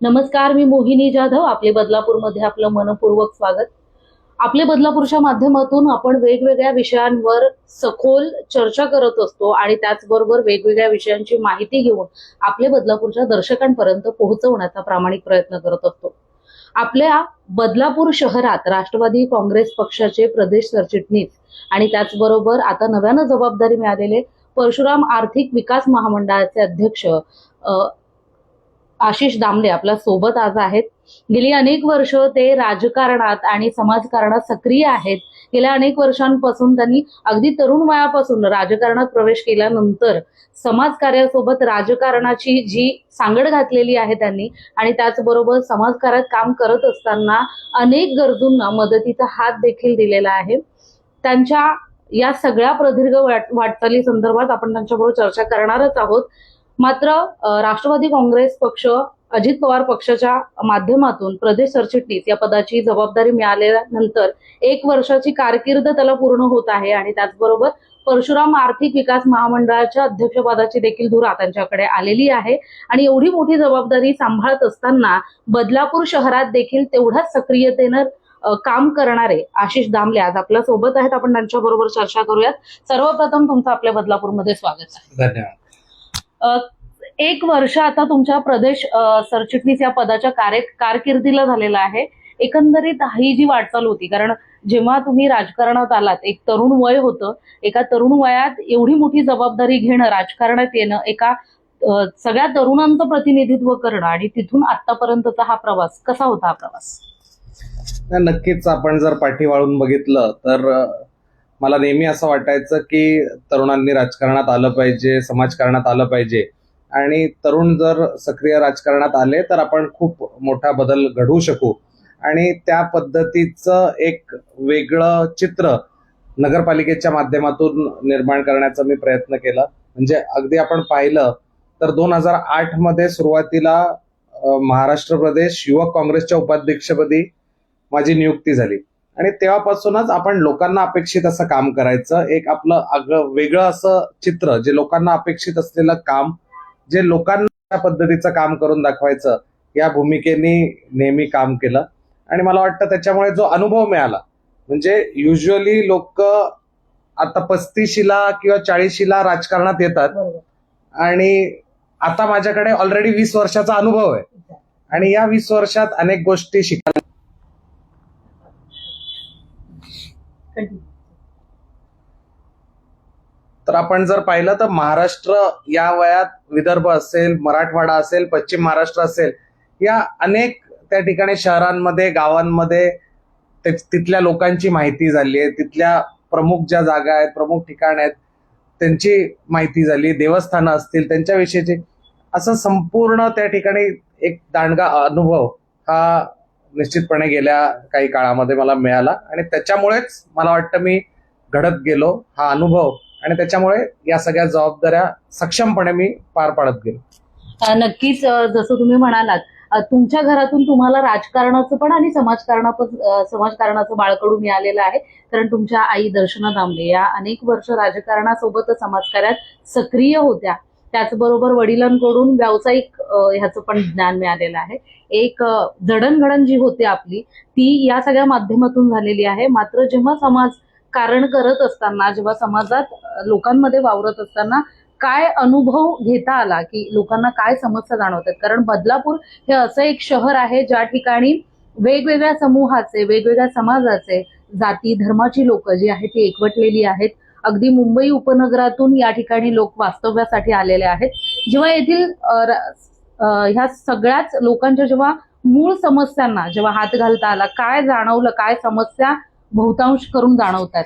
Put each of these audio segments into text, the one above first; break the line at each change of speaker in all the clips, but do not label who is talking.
नमस्कार मी मोहिनी जाधव. आपले बदलापूरमध्ये आपलं मनपूर्वक स्वागत. आपले बदलापूरच्या माध्यमातून आपण वेगवेगळ्या विषयांवर सखोल चर्चा करत असतो आणि त्याचबरोबर वेगवेगळ्या विषयांची माहिती घेऊन आपले बदलापूरच्या दर्शकांपर्यंत पोहोचवण्याचा प्रामाणिक प्रयत्न करत असतो. आपल्या बदलापूर शहरात राष्ट्रवादी काँग्रेस पक्षाचे प्रदेश सरचिटणीस आणि त्याचबरोबर आता नव्यानं जबाबदारी मिळालेले परशुराम आर्थिक विकास महामंडळाचे अध्यक्ष अ, आशिष दामले आपल्यासोबत आज आहेत. गेली अनेक वर्ष ते राजकारणात आणि समाजकारणात सक्रिय आहेत. गेल्या अनेक वर्षांपासून त्यांनी अगदी तरुण वयापासून राजकारणात प्रवेश केल्यानंतर समाजकार्यासोबत राजकारणाची जी सांगड घातलेली आहे त्यांनी आणि त्याचबरोबर समाजकार्यात काम करत असताना अनेक गरजूंना मदतीचा हात देखील दिलेला आहे. त्यांच्या या सगळ्या प्रदीर्घ वाट वाटचाली संदर्भात आपण त्यांच्याबरोबर चर्चा करणारच आहोत. मात्र राष्ट्रवादी काँग्रेस पक्ष अजित पवार पक्षाच्या माध्यमातून प्रदेश सरचिटणीस या पदाची जबाबदारी मिळाल्यानंतर एक वर्षाची कारकीर्द त्याला पूर्ण होत आहे आणि त्याचबरोबर परशुराम आर्थिक विकास महामंडळाच्या अध्यक्षपदाची देखील धुरा त्यांच्याकडे आलेली आहे. आणि एवढी मोठी जबाबदारी सांभाळत असताना बदलापूर शहरात देखील तेवढ्याच सक्रियतेनं काम करणारे आशिष दामले आज आपल्यासोबत आहेत. आपण त्यांच्याबरोबर चर्चा करूयात. सर्वप्रथम तुमचं आपल्या बदलापूरमध्ये स्वागत आहे.
धन्यवाद.
एक वर्ष आता तुमच्या प्रदेश सरचिटणीस या पदाच्या कार्य कारकिर्दीला झालेला आहे. एकंदरीत ही जी वाटचाल होती कारण जेव्हा तुम्ही राजकारणात आलात एक तरुण वय होतं एका तरुण वयात एवढी मोठी जबाबदारी घेणं राजकारणात येणं एका सगळ्या तरुणांचं प्रतिनिधित्व करणं आणि तिथून आतापर्यंतचा हा प्रवास कसा होता हा प्रवास?
नक्कीच आपण जर पाठी वाळून बघितलं तर मला नेहमी असं वाटायचं की तरुणांनी राजकारणात आलं पाहिजे समाजकारणात आलं पाहिजे. आणि तरुण जर सक्रिय राजकारणात आले तर आपण खूप मोठा बदल घडवू शकू. आणि त्या पद्धतीचं एक वेगळं चित्र नगरपालिकेच्या माध्यमातून निर्माण करण्याचा मी प्रयत्न केला. म्हणजे अगदी आपण पाहिलं तर दोन हजार आठमध्ये सुरुवातीला महाराष्ट्र प्रदेश युवक काँग्रेसच्या उपाध्यक्षपदी माझी नियुक्ती झाली. आणि तेव्हापासूनच आपण लोकांना अपेक्षित असं काम करायचं. एक आपलं आगळं वेगळं असं चित्र जे लोकांना अपेक्षित असलेलं काम जे लोकांना पद्धतीचं काम करून दाखवायचं या भूमिकेने नेहमी काम केलं. आणि मला वाटतं त्याच्यामुळे जो अनुभव मिळाला म्हणजे युजली लोक आता पस्तीशीला किंवा चाळीशीला राजकारणात येतात. आणि आता माझ्याकडे ऑलरेडी वीस वर्षाचा अनुभव आहे. आणि या वीस वर्षात अनेक गोष्टी शिकायला तर आपण जर पाहिलं तर महाराष्ट्र या वयात विदर्भ असेल मराठवाडा असेल पश्चिम महाराष्ट्र असेल या अनेक त्या ठिकाणी शहरांमध्ये गावांमध्ये तिथल्या लोकांची माहिती झाली आहे. तिथल्या प्रमुख ज्या जागा आहेत प्रमुख ठिकाण आहेत त्यांची माहिती झाली. देवस्थानं असतील त्यांच्याविषयीची असं संपूर्ण त्या ठिकाणी एक दांडगा अनुभव हा निश्चितपणे गेल्या काही काळामध्ये मला मिळाला. आणि त्याच्यामुळेच मला वाटतं मी घडत गेलो हा अनुभव. आणि त्याच्यामुळे या सगळ्या जबाबदाऱ्या सक्षमपणे मी पार पाडत गेलो.
नक्कीच जसं तुम्ही म्हणालात तुमच्या घरातून तुम्हाला राजकारणाचं पण आणि समाजकारणा पण- समाजकारणाचं बाळकडू मिळालेलं आहे. कारण तुमच्या आई दर्शना दामले या अनेक वर्ष राजकारणासोबतच समाजकार्यात सक्रिय होत्या. त्याचबरोबर वडिलांकडून व्यावसायिक ह्याचं पण ज्ञान मिळालेलं आहे. एक जडणघडण जी होती आपली ती या सगळ्या माध्यमातून झालेली आहे. मात्र जेव्हा समाज कारण करत असताना जेव्हा समाजात लोकांमध्ये वावरत असताना काय अनुभव घेता आला की लोकांना काय समस्या जाणवतात? कारण बदलापूर हे असं एक शहर आहे ज्या ठिकाणी वेगवेगळ्या समूहाचे वेगवेगळ्या समाजाचे जाती धर्माची लोक जी आहेत ती एकवटलेली आहेत. अगदी मुंबई उपनगरातून या ठिकाणी लोक वास्तव्यासाठी आलेले आहेत. जेव्हा येथील ह्या सगळ्याच लोकांच्या जेव्हा मूळ समस्यांना जेव्हा हात घालता आला काय जाणवलं काय समस्या बहुतांश करून जाणवतात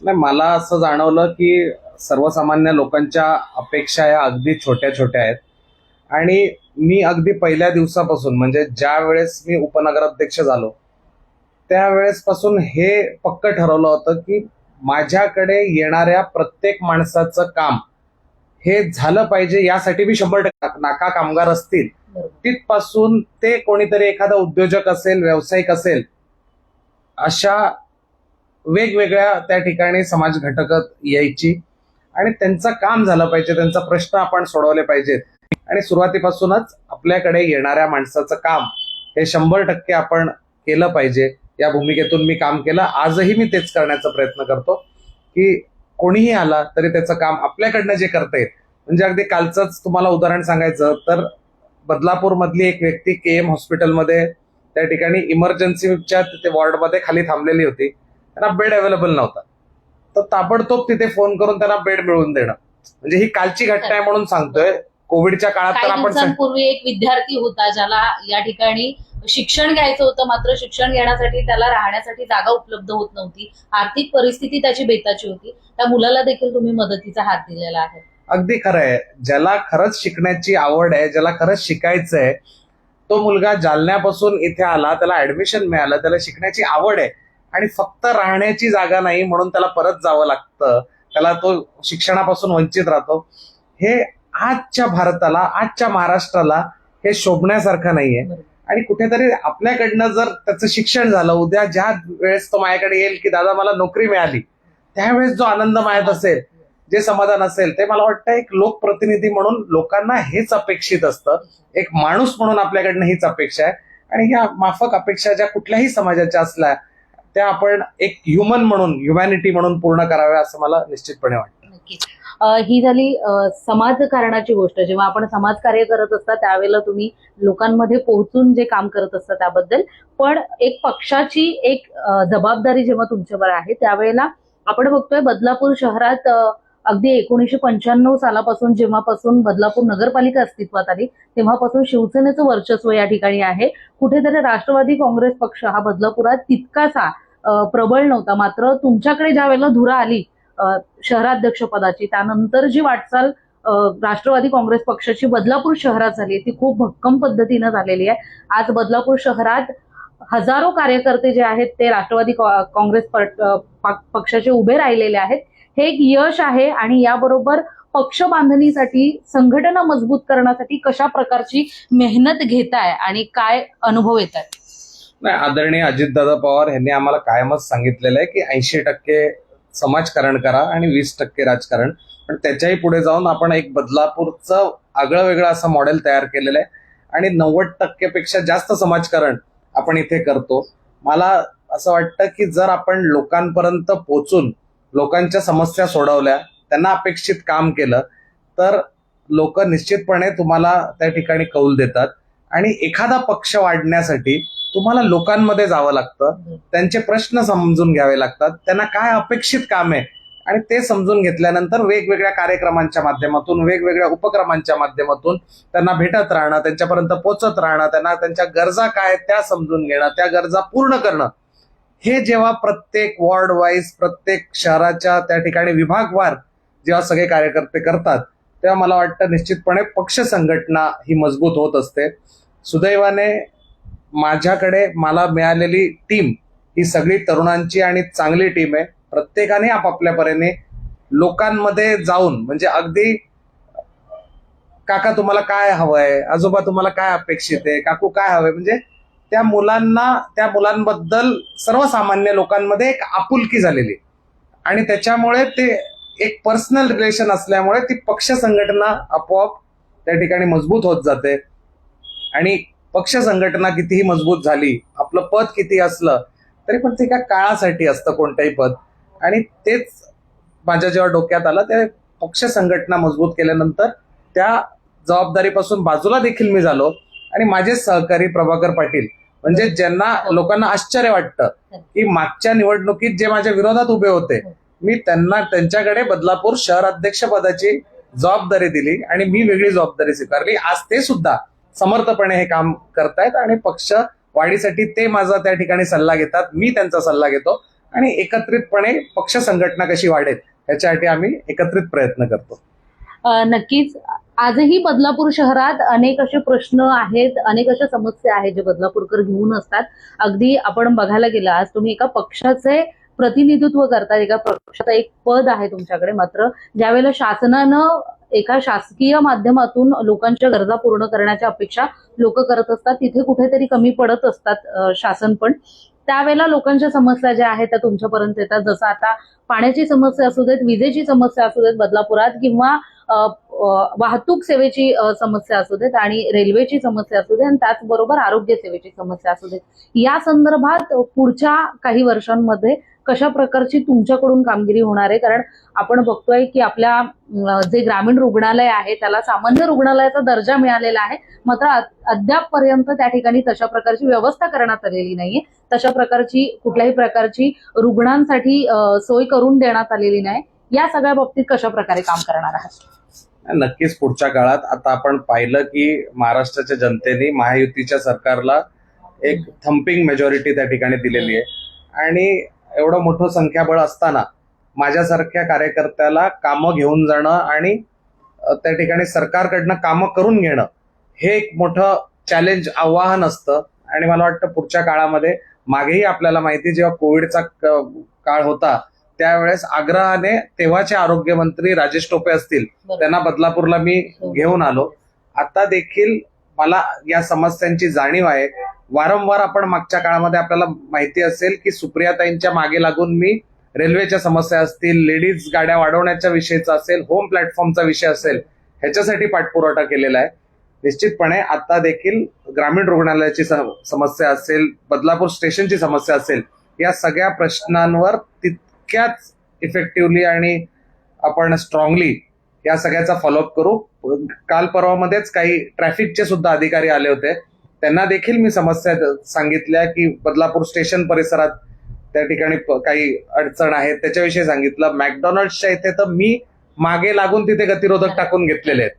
नाही मला असं जाणवलं की सर्वसामान्य लोकांच्या अपेक्षा या अगदी छोट्या छोट्या आहेत. आणि मी अगदी पहिल्या दिवसापासून म्हणजे ज्या वेळेस मी उपनगराध्यक्ष झालो त्यावेळेसपासून हे पक्क ठरवलं होतं की माझ्याकडे येणाऱ्या प्रत्येक माणसाचं काम हे झालं पाहिजे यासाठी मी शंभर टक्के नाका कामगार असतील. तिथपासून ते कोणीतरी एखादा उद्योजक असेल व्यावसायिक असेल अशा वेगवेगळ्या त्या ठिकाणी समाज घटकत यायची आणि त्यांचं काम झालं पाहिजे त्यांचा प्रश्न आपण सोडवले पाहिजेत. आणि सुरुवातीपासूनच आपल्याकडे येणाऱ्या माणसाचं काम हे शंभर टक्के आपण केलं पाहिजे. या भूमिकेतून मी काम केलं. आजही मी तेच करण्याचा प्रयत्न करतो की कोणीही आला तरी त्याचं काम आपल्याकडनं जे करता येईल. म्हणजे अगदी कालचंच तुम्हाला उदाहरण सांगायचं तर बदलापूर मधली एक व्यक्ती के एम हॉस्पिटलमध्ये त्या ठिकाणी इमर्जन्सीच्या तिथे वॉर्डमध्ये खाली थांबलेली होती. त्यांना बेड अवेलेबल नव्हता. तर ताबडतोब तिथे फोन करून त्यांना बेड मिळवून देणं. म्हणजे ही कालची घटना आहे म्हणून सांगतोय. कोविडच्या काळात तर आपण
दिवसांपूर्वी एक विद्यार्थी होता ज्याला या ठिकाणी शिक्षण घ्यायचं होतं मात्र शिक्षण घेण्यासाठी त्याला राहण्यासाठी जागा उपलब्ध होत नव्हती. आर्थिक परिस्थिती त्याची बेताची होती. त्या मुलाला देखील तुम्ही मदतीचा हात दिलेला आहे.
अगदी खरं आहे. ज्याला खरंच शिकण्याची आवड आहे ज्याला खरंच शिकायचं आहे तो मुलगा जालन्यापासून इथे आला त्याला ऍडमिशन मिळालं त्याला शिकण्याची आवड आहे. आणि फक्त राहण्याची जागा नाही म्हणून त्याला परत जावं लागतं. त्याला तो शिक्षणापासून वंचित राहतो. हे आजच्या भारताला आजच्या महाराष्ट्राला हे शोभण्यासारखं नाहीये. आणि कुठेतरी आपल्याकडनं जर त्याचं शिक्षण झालं उद्या ज्या वेळेस तो माझ्याकडे येईल की दादा मला नोकरी मिळाली. त्यावेळेस जो आनंद मायात असेल जे समाधान असेल ते मला वाटतं एक लोकप्रतिनिधी म्हणून लोकांना हेच अपेक्षित असतं. एक माणूस म्हणून आपल्याकडनं हीच अपेक्षा आहे. आणि ह्या माफक अपेक्षा ज्या कुठल्याही समाजाच्या असल्या त्या आपण एक ह्युमन म्हणून ह्युमॅनिटी म्हणून पूर्ण कराव्या असं मला निश्चितपणे वाटतं.
ही झाली समाजकारणाची गोष्ट. जेव्हा आपण समाजकार्य करत असता त्यावेळेला तुम्ही लोकांमध्ये पोहोचून जे काम करत असता त्याबद्दल. पण एक पक्षाची एक जबाबदारी जेव्हा तुमच्यावर आहे त्यावेळेला आपण बघतोय बदलापूर शहरात अगदी एकोणीसशे पंच्याण्णव सालापासून जेव्हापासून बदलापूर नगरपालिका अस्तित्वात आली तेव्हापासून शिवसेनेचं वर्चस्व या ठिकाणी आहे. कुठेतरी राष्ट्रवादी काँग्रेस पक्ष हा बदलापुरात तितकासा प्रबळ नव्हता. मात्र तुमच्याकडे ज्या वेळेला धुरा आली शहराध्यक्षपदाची त्यानंतर जी वाटचाल राष्ट्रवादी काँग्रेस पक्षाची बदलापूर शहरात झाली ती खूप भक्कम पद्धतीनं झालेली आहे. आज बदलापूर शहरात हजारो कार्यकर्ते जे आहेत ते राष्ट्रवादी काँग्रेस पक्षाचे उभे राहिलेले आहेत. हे एक यश आहे आणि याबरोबर पक्ष बांधणीसाठी संघटना मजबूत करण्यासाठी कशा प्रकारची मेहनत घेताय आणि काय अनुभव येत
आहे आदरणीय अजितदादा पवार यांनी आम्हाला कायमच सांगितलेलं आहे की ऐंशी टक्के समाजकारण करा आणि वीस टक्के राजकारण. पण त्याच्याही पुढे जाऊन आपण एक बदलापूरचं आगळं वेगळं असं मॉडेल तयार केलेलं आहे. आणि नव्वद टक्केपेक्षा जास्त समाजकारण आपण इथे करतो. मला असं वाटतं की जर आपण लोकांपर्यंत पोचून लोकांच्या समस्या सोडवल्या त्यांना अपेक्षित काम केलं तर लोक निश्चितपणे तुम्हाला त्या ठिकाणी कौल देतात. आणि एखादा पक्ष वाढण्यासाठी तुम्हाला लोकांमध्ये जावं लागतं. त्यांचे प्रश्न समजून घ्यावे लागतात. त्यांना काय अपेक्षित काम आहे? आणि ते समजून घेतल्यानंतर वेगवेगळ्या कार्यक्रमांच्या माध्यमातून वेगवेगळ्या उपक्रमांच्या माध्यमातून त्यांना भेटत राहणं त्यांच्यापर्यंत पोचत राहणं त्यांना त्यांच्या गरजा काय आहेत त्या समजून घेणं त्या गरजा पूर्ण करणं. हे जेव्हा प्रत्येक वॉर्ड वाईज प्रत्येक शहराच्या त्या ठिकाणी विभागवार जेव्हा सगळे कार्यकर्ते करतात तेव्हा मला वाटतं निश्चितपणे पक्ष संघटना ही मजबूत होत असते. सुदैवाने माझ्याकडे मला मिळालेली टीम ही सगळी तरुणांची आणि चांगली टीम आहे. प्रत्येकाने आपापल्या परीने लोकांमध्ये जाऊन म्हणजे अगदी काका तुम्हाला काय हवंय? आजोबा तुम्हाला काय अपेक्षित आहे? काकू काय हवंय? म्हणजे त्या मुलांना त्या मुलांबद्दल सर्वसामान्य लोकांमध्ये एक आपुलकी झालेली. आणि त्याच्यामुळे ते एक पर्सनल रिलेशन असल्यामुळे ती पक्ष संघटना आपोआप त्या ठिकाणी मजबूत होत जाते. आणि पक्ष संघटना कितीही मजबूत झाली आपलं पद किती असलं तरी पण ते एका काळासाठी असतं कोणतंही पद. आणि तेच माझ्या जेव्हा डोक्यात आलं ते पक्ष संघटना मजबूत केल्यानंतर त्या जबाबदारीपासून बाजूला देखील मी झालो. आणि माझे सहकारी प्रभाकर पाटील म्हणजे ज्यांना लोकांना आश्चर्य वाटतं की मागच्या निवडणुकीत जे माझ्या विरोधात उभे होते मी त्यांना त्यांच्याकडे बदलापूर शहर अध्यक्ष पदाची जबाबदारी दिली आणि मी वेगळी जबाबदारी स्वीकारली. आज ते सुद्धा समर्थपणे हे काम करतायत आणि पक्ष वाढीसाठी ते माझा त्या ठिकाणी सल्ला घेतात मी त्यांचा सल्ला घेतो आणि एकत्रितपणे पक्ष संघटना कशी वाढेल याच्यासाठी आम्ही एकत्रित प्रयत्न करतो.
नक्कीच. आजही बदलापूर शहरात अनेक असे प्रश्न आहेत अनेक अशा समस्या आहेत जे बदलापूरकर घेऊन असतात. अगदी आपण बघायला गेलं आज तुम्ही एका पक्षाचे प्रतिनिधित्व करतात एका पक्षाचं एक पद आहे तुमच्याकडे मात्र. ज्यावेळेला शासनानं एका शासकीय माध्यमातून लोकांच्या गरजा पूर्ण करण्याच्या अपेक्षा लोक करत असतात. तिथे कुठेतरी कमी पडत असतात शासन पण. त्यावेळेला लोकांच्या समस्या ज्या आहेत त्या तुमच्यापर्यंत येतात. जसं आता पाण्याची समस्या असू देत विजेची समस्या असू देत बदलापुरात किंवा वाहतूक सेवेची समस्या असू देत आणि रेल्वेची समस्या असू दे आणि त्याचबरोबर आरोग्य सेवेची समस्या असू देत. या संदर्भात पुढच्या काही वर्षांमध्ये कशा प्रकारची तुमच्याकडून कामगिरी होणार आहे? कारण आपण बघतोय की आपल्या जे ग्रामीण रुग्णालय आहे त्याला सामान्य रुग्णालयाचा दर्जा मिळालेला आहे. मात्र अद्यापपर्यंत त्या ठिकाणी तशा प्रकारची व्यवस्था करण्यात आलेली नाहीये. तशा प्रकारची कुठल्याही प्रकारची रुग्णांसाठी सोय करून देण्यात आलेली नाही. या सगळ्या बाबतीत कशा प्रकारे काम करणार आहात?
नक्कीच पुढच्या काळात आता आपण पाहिलं की महाराष्ट्राच्या जनतेने महायुतीच्या सरकारला एक थंपिंग मेजॉरिटी त्या ठिकाणी दिलेली आहे. आणि एवढं मोठं संख्याबळ असताना माझ्यासारख्या कार्यकर्त्याला कामं घेऊन जाणं आणि त्या ठिकाणी सरकारकडनं कामं करून घेणं हे एक मोठं चॅलेंज आव्हान असतं. आणि मला वाटतं पुढच्या काळामध्ये मागेही आपल्याला माहिती जेव्हा कोविडचा काळ होता त्यावेळेस आग्रहाने तेव्हाचे आरोग्यमंत्री राजेश टोपे असतील त्यांना बदलापूरला मी घेऊन आलो. आता देखील मला या समस्यांची जाणीव आहे. वारंवार आपण मागच्या काळामध्ये आपल्याला माहिती असेल की सुप्रियाताईंच्या मागे लागून मी रेल्वेच्या समस्या असतील लेडीज गाड्या वाढवण्याच्या विषयीचा असेल होम प्लॅटफॉर्मचा विषय असेल ह्याच्यासाठी पाठपुरवठा केलेला आहे. निश्चितपणे आता देखील ग्रामीण रुग्णालयाची सम- समस्या असेल बदलापूर स्टेशनची समस्या असेल या सगळ्या प्रश्नांवर तितक्याच इफेक्टिव्हली आणि आपण स्ट्रॉंगली या सगळ्याचा फॉलोअप करू. काल परवामध्येच काही ट्रॅफिकचे सुद्धा अधिकारी आले होते. त्यांना देखील मी समस्या सांगितल्या की बदलापूर स्टेशन परिसरात त्या ठिकाणी काही अडचण आहे. त्याच्याविषयी सांगितलं. मॅकडॉनल्ड्सच्या इथे तर मी मागे लागून तिथे गतिरोधक टाकून घेतलेले आहेत.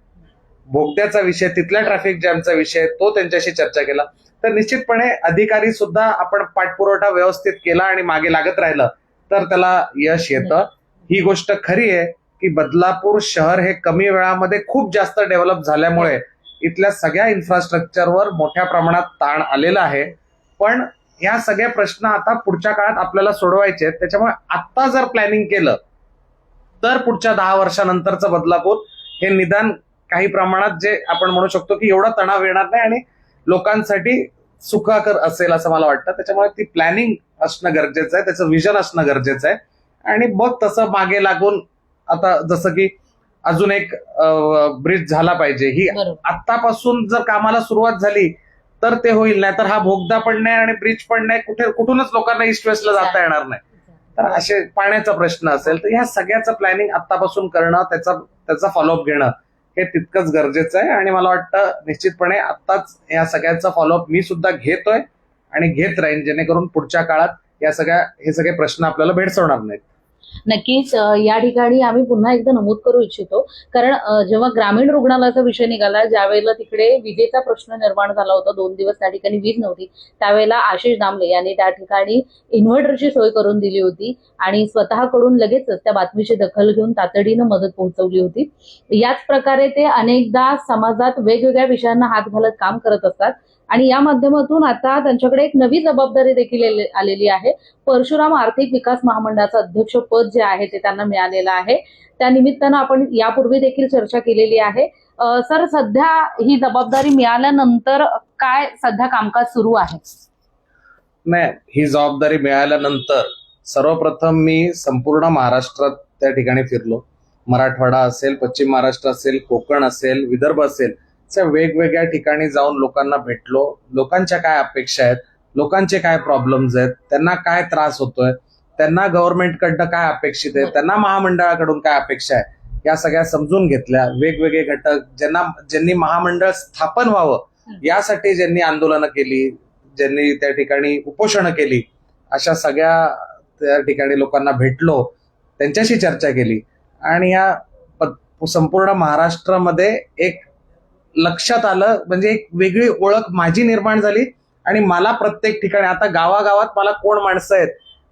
भोगद्याचा विषय तिथल्या ट्रॅफिक जॅमचा विषय तो त्यांच्याशी चर्चा केला. तर निश्चितपणे अधिकारी सुद्धा आपण पाठपुरवठा व्यवस्थित केला आणि मागे लागत राहिलं तर त्याला यश येतं. ही गोष्ट खरी आहे की बदलापूर शहर हे कमी वेळामध्ये खूप जास्त डेव्हलप झाल्यामुळे इथल्या सगळ्या इन्फ्रास्ट्रक्चरवर मोठ्या प्रमाणात ताण आलेला आहे. पण या सगळे प्रश्न आता पुढच्या काळात आपल्याला सोडवायचे आहेत. त्याच्यामुळे आत्ता जर प्लॅनिंग केलं तर पुढच्या दहा वर्षानंतरचं बदलापूर हे निदान काही प्रमाणात जे आपण म्हणू शकतो की एवढा तणाव येणार नाही आणि लोकांसाठी सुखाकर असेल असं मला वाटतं. त्याच्यामुळे ती प्लॅनिंग असणं गरजेचं आहे. त्याचं विजन असणं गरजेचं आहे. आणि मग तसं मागे लागून आता जसं की अजून एक ब्रिज झाला पाहिजे. ही
बरोबर.
आत्तापासून जर कामाला सुरुवात झाली तर ते होईल. नाही तर हा पण नाही आणि ब्रिज पण नाही. कुठे कुठूनच लोकांना ईस्ट वेस्टला जाता येणार नाही. तर असे पाण्याचा प्रश्न असेल तर ह्या सगळ्याचं प्लॅनिंग आत्तापासून करणं त्याचा त्याचा फॉलोअप घेणं हे तितकंच गरजेचं आहे. आणि मला वाटतं निश्चितपणे आत्ताच या सगळ्याचा फॉलोअप मी सुद्धा घेतोय आणि घेत राहीन जेणेकरून पुढच्या काळात या सगळ्या हे सगळे प्रश्न आपल्याला भेडसवणार नाहीत.
नक्कीच या ठिकाणी आम्ही पुन्हा एकदा नमूद करू इच्छितो. कारण जेव्हा ग्रामीण रुग्णालयाचा विषय निघाला ज्यावेळेला तिकडे विजेचा प्रश्न निर्माण झाला होता दोन दिवस त्या ठिकाणी वीज नव्हती त्यावेळेला आशिष दामले यांनी त्या ठिकाणी इन्व्हर्टरची सोय करून दिली होती आणि स्वतःकडून लगेचच त्या बातमीची दखल घेऊन तातडीनं मदत पोहोचवली होती. याच प्रकारे ते अनेकदा समाजात वेगवेगळ्या विषयांना हात घालत काम करत असतात. आणि या माध्यमातून आता त्यांच्याकडे एक नवी जबाबदारी देखील आलेली आहे. परशुराम आर्थिक विकास महामंडळाचं अध्यक्षपद जे आहे ते त्यांना मिळालेलं आहे. त्या निमित्तानं आपण यापूर्वी देखील चर्चा केलेली आहे. सर सध्या ही जबाबदारी मिळाल्यानंतर काय सध्या कामकाज सुरू आहे?
नाही ही जबाबदारी मिळाल्यानंतर सर्वप्रथम मी संपूर्ण महाराष्ट्रात त्या ठिकाणी फिरलो. मराठवाडा असेल पश्चिम महाराष्ट्र असेल कोकण असेल विदर्भ असेल वेगवेगळ्या ठिकाणी जाऊन लोकांना भेटलो. लोकांच्या काय अपेक्षा आहेत? लोकांचे काय प्रॉब्लेम्स आहेत? त्यांना काय त्रास होतोय? त्यांना गव्हर्नमेंटकडनं काय अपेक्षित आहे? त्यांना महामंडळाकडून काय अपेक्षा आहे? या सगळ्या समजून घेतल्या. वेगवेगळे घटक ज्यांना ज्यांनी महामंडळ स्थापन व्हावं यासाठी ज्यांनी आंदोलनं केली ज्यांनी त्या ठिकाणी उपोषणं केली अशा सगळ्या त्या ठिकाणी लोकांना भेटलो त्यांच्याशी चर्चा केली. आणि या संपूर्ण महाराष्ट्रामध्ये एक लक्षात आलं म्हणजे एक वेगळी ओळख माझी निर्माण झाली आणि मला प्रत्येक ठिकाणी आता गावागावात मला कोण माणसं आहेत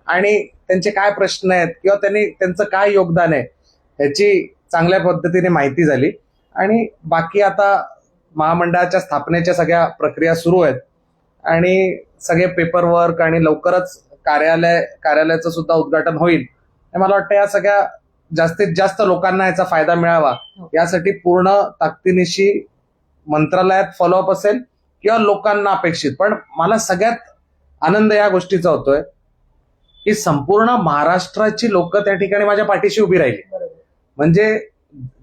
आणि त्यांचे काय प्रश्न आहेत किंवा त्यांनी त्यांचं काय योगदान आहे ह्याची चांगल्या पद्धतीने माहिती झाली. आणि बाकी आता महामंडळाच्या स्थापनेच्या सगळ्या प्रक्रिया सुरू आहेत आणि सगळे पेपर वर्क आणि लवकरच कार्यालय कार्यालयाचं सुद्धा उद्घाटन होईल. मला वाटतं या सगळ्या जास्तीत जास्त लोकांना याचा फायदा मिळावा. यासाठी पूर्ण ताकदीनिशी मंत्रालयात फॉलोअप असेल किंवा लोकांना अपेक्षित. पण मला सगळ्यात आनंद या गोष्टीचा होतोय की संपूर्ण महाराष्ट्राची लोक त्या ठिकाणी माझ्या पाठीशी उभी राहिली. म्हणजे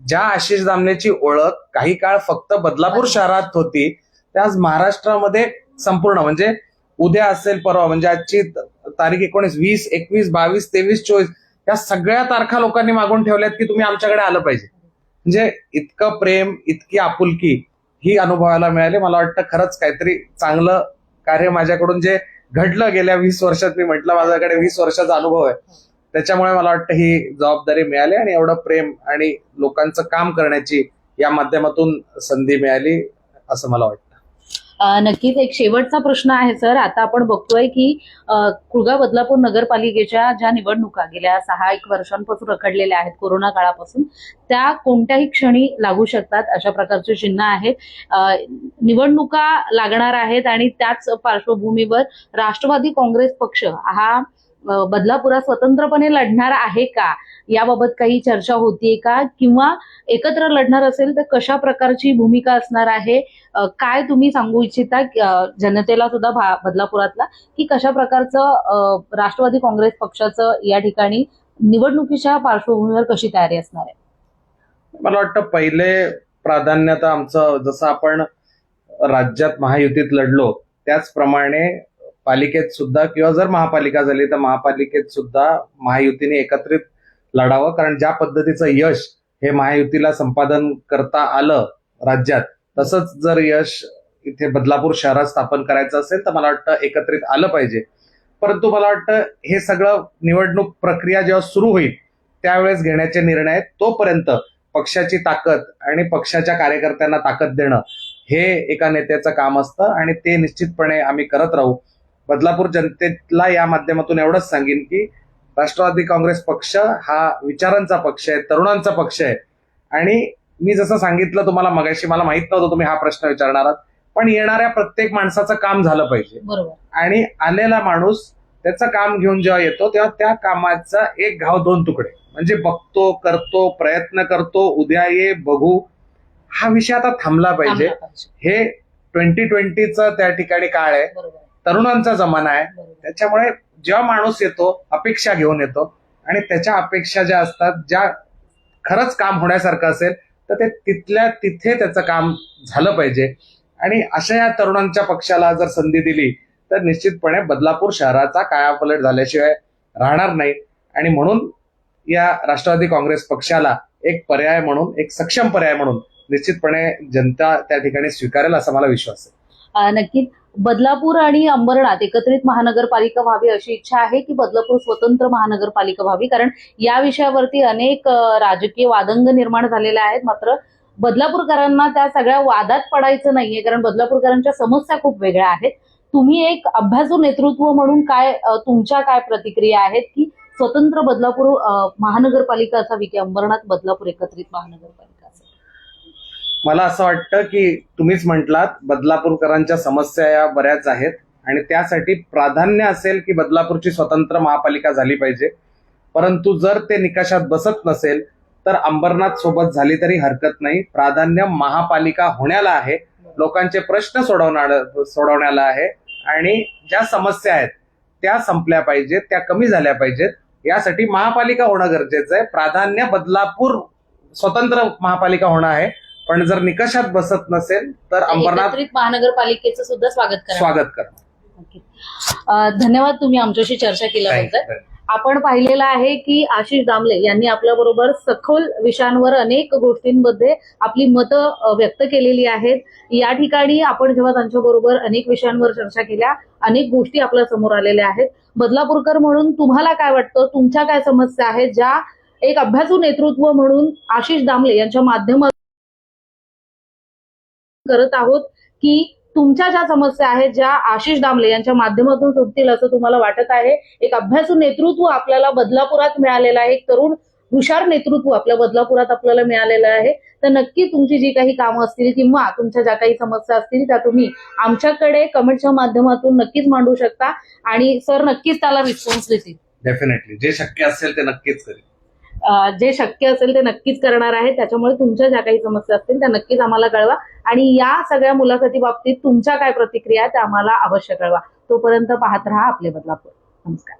ज्या आशिष दामलेची ओळख काही काळ फक्त बदलापूर शहरात होती त्या आज महाराष्ट्रामध्ये संपूर्ण. म्हणजे उद्या असेल परवा म्हणजे आजची तारीख एकोणीस वीस एकवीस बावीस तेवीस चोवीस या सगळ्या तारखा लोकांनी मागून ठेवल्यात की तुम्ही आमच्याकडे आलं पाहिजे. म्हणजे इतकं प्रेम इतकी आपुलकी ही अनुभवायला मिळाली. मला वाटतं खरंच काहीतरी चांगलं कार्य माझ्याकडून जे घडलं गेल्या वीस वर्षात मी म्हटलं माझ्याकडे वीस वर्षाचा अनुभव आहे. त्याच्यामुळे मला वाटतं ही जबाबदारी मिळाली आणि एवढं प्रेम आणि लोकांचं काम करण्याची या माध्यमातून संधी मिळाली असं मला वाटतं.
नक्कीच एक शेवटचा प्रश्न आहे सर. आता आपण बघतोय की अ, कुळगाव बदलापूर नगरपालिकेच्या ज्या निवडणुका गेल्या सहा एक वर्षांपासून रखडलेल्या आहेत कोरोना काळापासून त्या कोणत्याही क्षणी लागू शकतात अशा प्रकारचे चिन्ह आहेत. निवडणुका लागणार आहेत आणि त्याच पार्श्वभूमीवर राष्ट्रवादी काँग्रेस पक्ष हा बदलापुरात स्वतंत्रपणे लढणार आहे का? याबाबत काही चर्चा होतीये का? किंवा एकत्र लढणार असेल तर कशा प्रकारची भूमिका असणार आहे? काय तुम्ही सांगू इच्छिता जनतेला सुद्धा बदलापुरातला की कशा प्रकारचं राष्ट्रवादी काँग्रेस पक्षाचं या ठिकाणी निवडणुकीच्या पार्श्वभूमीवर कशी तयारी असणार आहे?
मला वाटतं पहिले प्राधान्यता आमचं जसं आपण राज्यात महायुतीत लढलो त्याचप्रमाणे पालिकेत सुद्धा किंवा जर महापालिका झाली तर महापालिकेत सुद्धा महायुतीने एकत्रित लढावं. कारण ज्या पद्धतीचं यश हे महायुतीला संपादन करता आलं राज्यात तसंच जर यश इथे बदलापूर शहरात स्थापन करायचं असेल तर मला वाटतं एकत्रित आलं पाहिजे. परंतु मला वाटतं हे सगळं निवडणूक प्रक्रिया जेव्हा सुरू होईल त्यावेळेस घेण्याचे निर्णय आहेत. तोपर्यंत पक्षाची ताकद आणि पक्षाच्या कार्यकर्त्यांना ताकद देणं हे एका नेत्याचं काम असतं आणि ते निश्चितपणे आम्ही करत राहू. बदलापूर जनतेला या माध्यमातून एवढंच सांगेन की राष्ट्रवादी काँग्रेस पक्ष हा विचारांचा पक्ष आहे तरुणांचा पक्ष आहे. आणि मी जसं सांगितलं तुम्हाला मगाशी मला माहीत नव्हतं तुम्ही हा प्रश्न विचारणार आहात पण येणाऱ्या प्रत्येक माणसाचं काम झालं पाहिजे. आणि आलेला माणूस त्याचं काम घेऊन जेव्हा येतो तेव्हा त्या कामाचा एक घाव दोन तुकडे. म्हणजे बघतो करतो प्रयत्न करतो उद्या ये बघू. हा विषय आता थांबला पाहिजे. हे ट्वेंटी ट्वेंटीचा त्या ठिकाणी काळ आहे. तरुणांचा जमाना आहे. त्याच्यामुळे जेव्हा माणूस येतो अपेक्षा घेऊन येतो आणि त्याच्या अपेक्षा ज्या असतात ज्या खरंच काम होण्यासारखं असेल तर ते तिथल्या तिथे त्याचं काम झालं पाहिजे. आणि अशा या तरुणांच्या पक्षाला जर संधी दिली तर निश्चितपणे बदलापूर शहराचा कायापलट झाल्याशिवाय राहणार नाही. आणि म्हणून या राष्ट्रवादी काँग्रेस पक्षाला एक पर्याय म्हणून एक सक्षम पर्याय म्हणून निश्चितपणे जनता त्या ठिकाणी स्वीकारेल असा मला विश्वास आहे.
नक्कीच बदलापूर आणि अंबरनाथ एकत्रित महानगरपालिका व्हावी अशी इच्छा आहे की बदलापूर स्वतंत्र महानगरपालिका व्हावी? कारण या विषयावरती अनेक राजकीय वादंग निर्माण झालेले आहेत. मात्र बदलापूरकरांना त्या सगळ्या वादात पडायचं नाहीये कारण बदलापूरकरांच्या समस्या खूप वेगळ्या आहेत. तुम्ही एक अभ्यासू नेतृत्व म्हणून काय तुमच्या काय प्रतिक्रिया आहेत की स्वतंत्र बदलापूर महानगरपालिका असावी की अंबरनाथ बदलापूर एकत्रित महानगरपालिका?
मला असं वाटतं की तुम्हीच म्हटलात बदलापूरकरांच्या समस्या या बऱ्याच आहेत आणि त्यासाठी प्राधान्य असेल की बदलापूरची स्वतंत्र महापालिका झाली पाहिजे. परंतु जर ते निकषात बसत नसेल तर अंबरनाथ सोबत झाली तरी हरकत नाही. प्राधान्य महापालिका होण्याला आहे. लोकांचे प्रश्न सोडवणार सोडवण्याला आहे. आणि ज्या समस्या आहेत त्या संपल्या पाहिजेत त्या कमी झाल्या पाहिजेत. यासाठी महापालिका होणं गरजेचं आहे. प्राधान्य बदलापूर स्वतंत्र महापालिका होणं आहे. पण जर निकषात बसत नसेल तर अंबरनाथ
महानगरपालिकेचं सुद्धा स्वागत करा.
स्वागत करा.
धन्यवाद तुम्ही आमच्याशी चर्चा केल्याबद्दल. आपण पाहिलेलं आहे की आशिष दामले यांनी आपल्या बरोबर सखोल विषयांवर अनेक गोष्टींमध्ये आपली मतं व्यक्त केलेली आहेत. या ठिकाणी आपण जेव्हा त्यांच्याबरोबर अनेक विषयांवर चर्चा केल्या अनेक गोष्टी आपल्यासमोर आलेल्या आहेत. बदलापूरकर म्हणून तुम्हाला काय वाटतं? तुमच्या काय समस्या आहेत? ज्या एक अभ्यासू नेतृत्व म्हणून आशिष दामले यांच्या माध्यमातून करत आहोत की तुमच्या ज्या समस्या आहेत ज्या आशिष दामले यांच्या माध्यमातून सुटतील असं तुम्हाला वाटत आहे एक अभ्यासू नेतृत्व आपल्याला बदलापुरात मिळालेलं आहे एक तरुण हुशार नेतृत्व आपल्या बदलापुरात आपल्याला मिळालेलं आहे तर नक्की तुमची जी काही कामं असतील किंवा तुमच्या ज्या काही समस्या असतील त्या तुम्ही आमच्याकडे कमेंटच्या माध्यमातून नक्कीच मांडू शकता आणि सर नक्कीच त्याला रिस्पॉन्स देतील.
डेफिनेटली जे शक्य असेल ते नक्कीच करेल.
जे शक्य असेल ते नक्कीच करणार आहे. त्याच्यामुळे तुमच्या ज्या काही समस्या असतील त्या नक्कीच आम्हाला कळवा. आणि या सगळ्या मुलाखती बाबतीत तुमच्या काय प्रतिक्रिया आहेत त्या आम्हाला अवश्य कळवा. तोपर्यंत पाहत राहा आपले बदलापूर. नमस्कार.